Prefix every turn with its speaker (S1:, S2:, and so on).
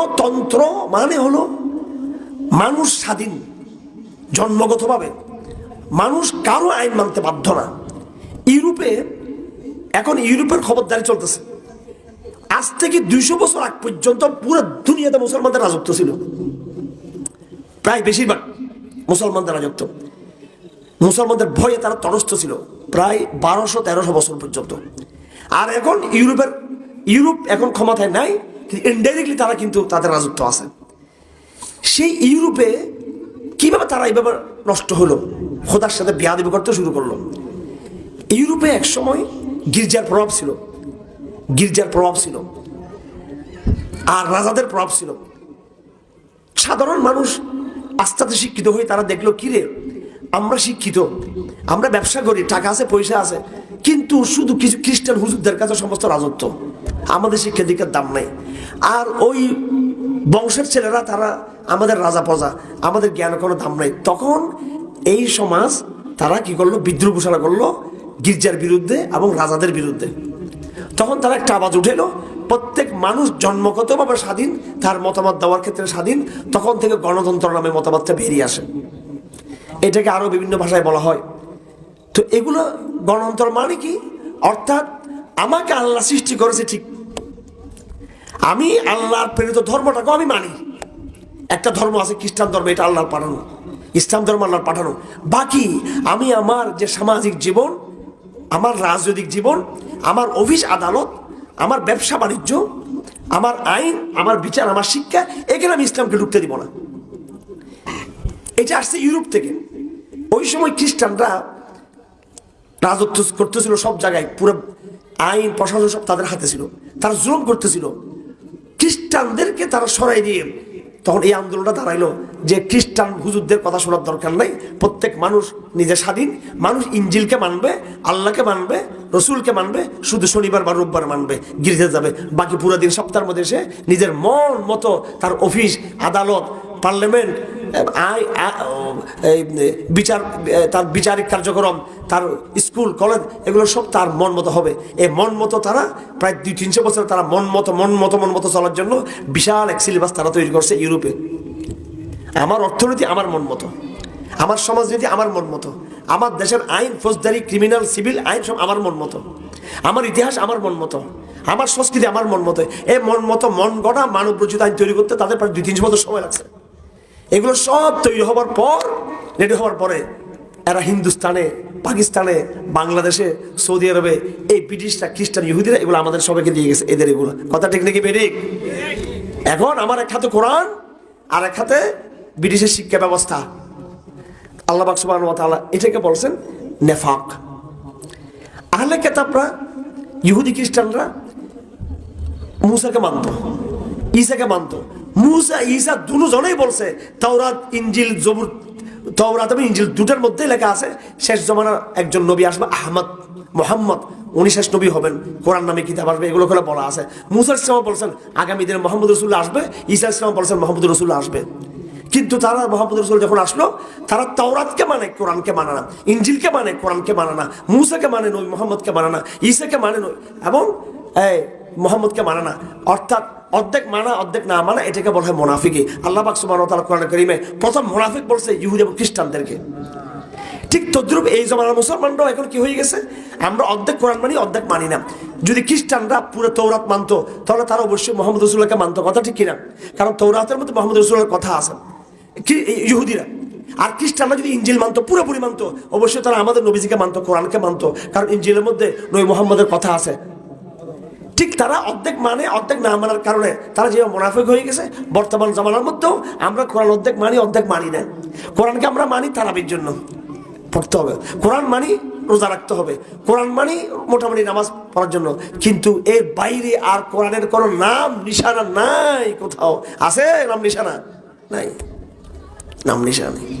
S1: গণতন্ত্র মানে হলো মানুষ স্বাধীন, জন্মগতভাবে। মানুষ কারও আইন মানতে বাধ্য না। ইউরোপে, এখন ইউরোপের খবরদারি চলতেছে। আজ থেকে দুইশো বছর আগ পর্যন্ত পুরো দুনিয়াতে মুসলমানদের রাজত্ব ছিল। প্রায় বেশিরভাগ মুসলমানদের রাজত্ব। মুসলমানদের ভয়ে তারা তরস্থ ছিল, প্রায় বারোশো তেরোশো বছর পর্যন্ত। আর এখন ইউরোপের, ইউরোপ এখন ক্ষমতায় নাই ইনডাইরেক্টলি তারা কিন্তু তাদের রাজত্ব আছে। সেই ইউরোপে কীভাবে তারা এইভাবে নষ্ট হলো? খোদার সাথে বিয়াদেবি করতে শুরু করল। ইউরোপে এক সময় গির্জার প্রভাব ছিল। গির্জার প্রভাব ছিল। আর রাজাদের প্রভাব ছিল। সাধারণ মানুষ আস্তে আস্তে শিক্ষিত হয়ে তারা দেখল, কিরে, আমরা শিক্ষিত, আমরা ব্যবসা করি, টাকা আছে, পয়সা আছে, কিন্তু শুধু কিছু খ্রিস্টান হুজুরদের কাছে সমস্ত রাজত্ব। আমাদের শিক্ষা দীক্ষার দাম নাই। আর ওই বংশের ছেলেরা, তারা আমাদের রাজা প্রজা, আমাদের জ্ঞান কোনো দাম নাই। তখন এই সমাজ, তারা কি করল? বিদ্রোহ ঘোষণা করল গির্জার বিরুদ্ধে এবং রাজাদের বিরুদ্ধে। তখন তারা একটা আওয়াজ উঠেলো, প্রত্যেক মানুষ জন্মগতভাবে স্বাধীন, তার মতামত দেওয়ার ক্ষেত্রে স্বাধীন, তখন থেকে গণতন্ত্র নামে মতামতটা বেরিয়ে আসে। এটাকে আরও বিভিন্ন ভাষায় বলা হয়। তো এগুলো গণতন্ত্র মানে কি? অর্থাৎ আমাকে আল্লাহ সৃষ্টি করেছে ঠিক আমি আল্লাহর প্রেরিত ধর্মটাকেও আমি মানি। একটা ধর্ম আছে খ্রিস্টান ধর্ম, এটা আল্লাহর পাঠানো। ইসলাম ধর্ম আল্লাহর পাঠানো। বাকি, আমি আমার যে সামাজিক জীবন, আমার রাজনৈতিক জীবন, আমার অফিস আদালত, আমার ব্যবসা বাণিজ্য, আমার আইন, আমার বিচার, আমার শিক্ষা, এখানে আমি ইসলামকে ঢুকতে দিব না। এটা আসছে ইউরোপ থেকে। ওই সময় খ্রিস্টানরা রাজত্ব করতেছিল সব জায়গায়, পুরো আইন, প্রশাসন সব তাদের হাতে ছিল। তারা জুলুম করতেছিল। খ্রিস্টানদেরকে তারা সরাই দিয়ে তখন এই আন্দোলনটা দাঁড়াইলো যে খ্রিস্টান হুজুরদের কথা শোনার দরকার নাই। প্রত্যেক মানুষ নিজে স্বাধীন, মানুষ ইঞ্জিলকে মানবে, আল্লাহকে মানবে, রসুলকে মানবে, শুধু শনিবার বা রোববার মানবে গির্জে যাবে। বাকি পুরো দিন সপ্তাহের মধ্যে সে নিজের মন মতো তার অফিস, আদালত পার্লামেন্ট, আই বিচার, তার বিচারিক কার্যক্রম, তার স্কুল, কলেজ, এগুলো সব তার মন মতো হবে। এই মন মতো তারা প্রায় দুই তিনশো বছর তারা মন মতো মন মতো মন মতো চলার জন্য বিশাল এক সিলেবাস তারা তৈরি করছে ইউরোপে। আমার অর্থনীতি আমার মন মতো। আমার সমাজনীতি আমার মন মতো। আমার দেশের আইন, ফৌজদারি ক্রিমিনাল সিভিল আইন সব আমার মন মতো। আমার ইতিহাস আমার মন মতো। আমার সংস্কৃতি আমার মন মতো। এই মন মতো, মন গড়া মানব রচিত আইন তৈরি করতে তাদের প্রায় দুই তিনশো বছর সময় লাগছে। এগুলো সব তৈরি হবার পর রেডি হওয়ার পরে এরা হিন্দুস্তানে, পাকিস্তানে, বাংলাদেশে, সৌদি আরবে, এই ব্রিটিশরা, খ্রিস্টান ইহুদিরা এগুলো আমাদের সবাইকে দিয়ে গেছে, এদের এগুলো। কথা ঠিক নাকি বেরিক এখন আমার এক হাতে কোরআন, আর এক হাতে ব্রিটিশের শিক্ষা ব্যবস্থা। আল্লাহ এটাকে বলছেন নেফাক। আহলে কেতাবরা, ইহুদি খ্রিস্টানরা মুসাকে মানত, ঈসাকে মানত মুসা, ঈসা দুজনেই বলছে, তাওরাত ইঞ্জিল জবুর, তাওরাত এবং ইঞ্জিল দুটার মধ্যেই লেখা আছে, শেষ জমানার একজন নবী আসবে, আহমদ, মোহাম্মদ, উনি শেষ নবী হবেন, কোরআন নামে কিতাব আসবে, এগুলো করে বলা আছে। মুসা ইসলাম বলছেন, আগামী দিনে মোহাম্মদ রসুল্লাহ আসবে, ঈসা ইসলাম বলছেন মোহাম্মদ রসুল্লাহ আসবে। কিন্তু তারা মোহাম্মদ রসুল যখন আসলো, তারা তাওরাতকে মানে কোরআনকে মানে না ইঞ্জিলকে মানে কোরআনকে মানে না, মুসাকে মানে নবী মোহাম্মদকে মানে না, ঈসাকে মানে নয়, এবং মোহাম্মদকে মানে না। অর্থাৎ অর্ধেক মানা, অর্ধেক না মানা, এটাকে বলা হয় মোনাফিকি। আল্লাহ বাক সুবাহ তালা কোরআন করিমে প্রথম মোনাফিক বলছে ইহুদি এবং খ্রিস্টানদেরকে। ঠিক তদ্রুপ এই জমানার মুসলমানরাও এখন কি হয়ে গেছে? আমরা অর্ধেক কোরআন মানি, অর্ধেক মানি না। যদি খ্রিস্টানরা পুরো তৌরাত মানতো, তাহলে তারা অবশ্যই মোহাম্মদ রসুল্লাহকে মানতো। কথা ঠিক কিনা? কারণ তৌরাতের মধ্যে মোহাম্মদ রসুল্লাহর কথা আছে। ইহুদিরা? আর খ্রিস্টানরা যদি ইঞ্জিল মানতো, পুরোপুরি মানতো, অবশ্যই তারা আমাদের নবীজিকে মানতো, কোরআনকে মানতো। কারণ ইঞ্জিলের মধ্যে নবী মোহাম্মদের কথা আছে। ঠিক তারা অর্ধেক মানে অর্ধেক না মানার কারণে তারা যেভাবে মোনাফিক হয়ে গেছে, বর্তমান জামানার মধ্যেও আমরা কোরআন অর্ধেক মানি অর্ধেক মানি না। কোরআনকে আমরা মানি তারাবির জন্য। পড়তে হবে। কোরআন মানি রোজা রাখতে হবে। কোরআন মানি মোটামুটি নামাজ পড়ার জন্য। কিন্তু এর বাইরে আর কোরআনের কোনো নাম, নিশানা নাই কোথাও। আছে নাম, নিশানা? নাই। নাম, নিশানা নেই।